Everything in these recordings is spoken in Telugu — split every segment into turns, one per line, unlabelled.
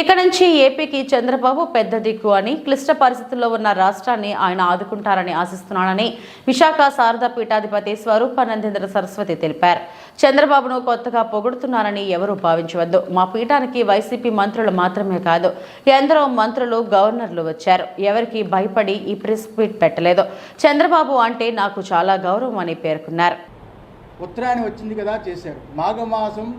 ఇక నుంచి ఏపీకి చంద్రబాబు పెద్ద దిక్కు అని క్లిష్ట పరిస్థితుల్లో ఉన్న రాష్ట్రాన్ని ఆయన ఆదుకుంటారని ఆశిస్తున్నానని విశాఖ శారదా పీఠాధిపతి స్వరూపానందేంద్ర సరస్వతి తెలిపారు. చంద్రబాబును కొత్తగా పొగుడుతున్నారని ఎవరూ భావించవద్దు. మా పీఠానికి వైసీపీ మంత్రులు మాత్రమే కాదు ఎందరో మంత్రులు గవర్నర్లు వచ్చారు. ఎవరికి భయపడి ఈ ప్రెస్ మీట్ పెట్టలేదు. చంద్రబాబు అంటే నాకు చాలా గౌరవం అని పేర్కొన్నారు.
ఉత్తరాయణం వచ్చింది కదా చేశారు. మాఘమాసం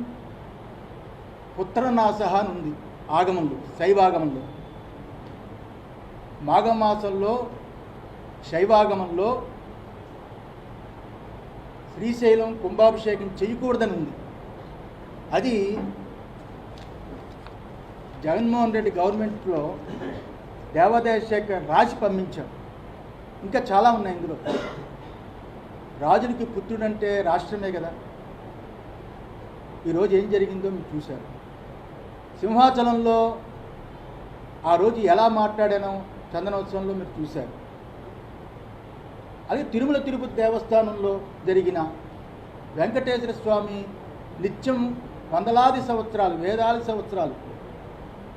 పుత్రనాశ అని ఉంది. ఆగమములు శైవాగమంలో. మాఘమాసంలో శైవాగమంలో శ్రీశైలం కుంభాభిషేకం చేయకూడదని ఉంది అది జగన్మోహన్ రెడ్డి గవర్నమెంట్లో దేవాదాయ శాఖ రాసి పంపించాం. ఇంకా చాలా ఉన్నాయి ఇందులో. రాజునికి పుత్రుడంటే రాష్ట్రమే కదా. ఈరోజు ఏం జరిగిందో మీరు చూశారు. సింహాచలంలో ఆ రోజు ఎలా మాట్లాడానో చందనోత్సవంలో మీరు చూశారు. అది తిరుమల తిరుపతి దేవస్థానంలో జరిగిన వెంకటేశ్వర స్వామి నిత్యం వందలాది సంవత్సరాలు వేలాది సంవత్సరాలు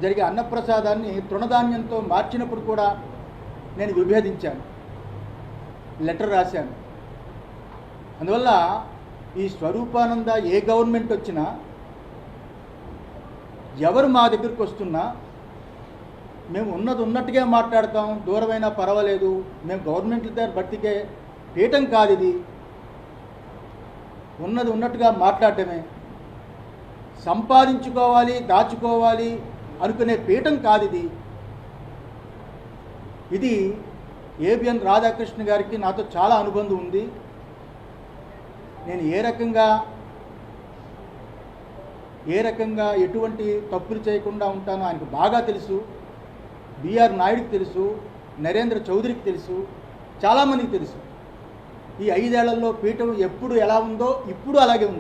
జరిగే అన్నప్రసాదాన్ని తృణధాన్యంతో మార్చినప్పుడు కూడా నేను విభేదించాను. లెటర్ రాశాను. అందువల్ల ఈ స్వరూపానంద ఏ గవర్నమెంట్ వచ్చినా ఎవరు మా దగ్గరికి వస్తున్నా మేము ఉన్నది ఉన్నట్టుగా మాట్లాడతాం దూరమైనా పర్వాలేదు మేము గవర్నమెంట్ దగ్గర భర్తీకే పీఠం కాదు ఇది. ఉన్నది ఉన్నట్టుగా మాట్లాడటమే. సంపాదించుకోవాలి దాచుకోవాలి అనుకునే పీఠం కాదు ఇది. ఇది ఏబిఎన్ రాధాకృష్ణ గారికి నాతో చాలా అనుబంధం ఉంది. నేను ఏ రకంగా ఏ రకంగా ఎటువంటి తప్పులు చేయకుండా ఉంటానో ఆయనకు బాగా తెలుసు. బిఆర్ నాయుడికి తెలుసు నరేంద్ర చౌదరికి తెలుసు చాలామందికి తెలుసు. ఈ ఐదేళ్ళలో పీఠం ఎప్పుడు ఎలా ఉందో ఇప్పుడు అలాగే ఉంది.